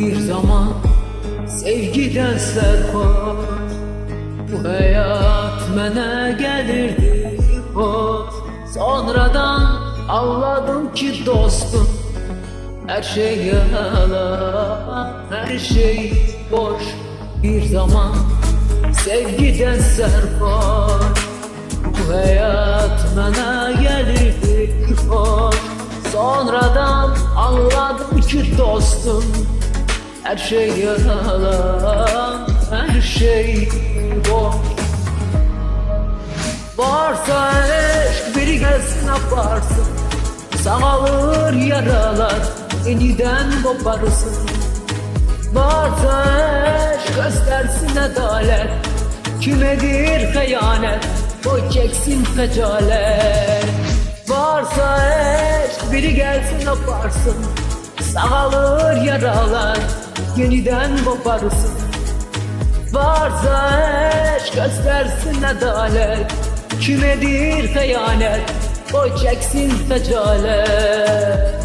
Bir zaman sevgiden serhoş Bu hayat mənə gəlirdi boş Sonradan anladım ki dostum Her şey yalan, her şey boş. Bir zaman sevgiden serhoş Bu hayat mənə gəlirdi boş Sonradan anladım ki dostum Her şey yalan, her şey boş Varsa eşk biri gelsin aparsın Sağalır yaralar yeniden koparsın. Varsa eşk göstersin adalet. Kimedir hıyanet o çeksin fecalet. Varsa eşk biri gelsin aparsın Sağalır yaralar yeniden koparsın Varsa eşk göstersin adalet. Kimedir hıyanet o çeksin fecalet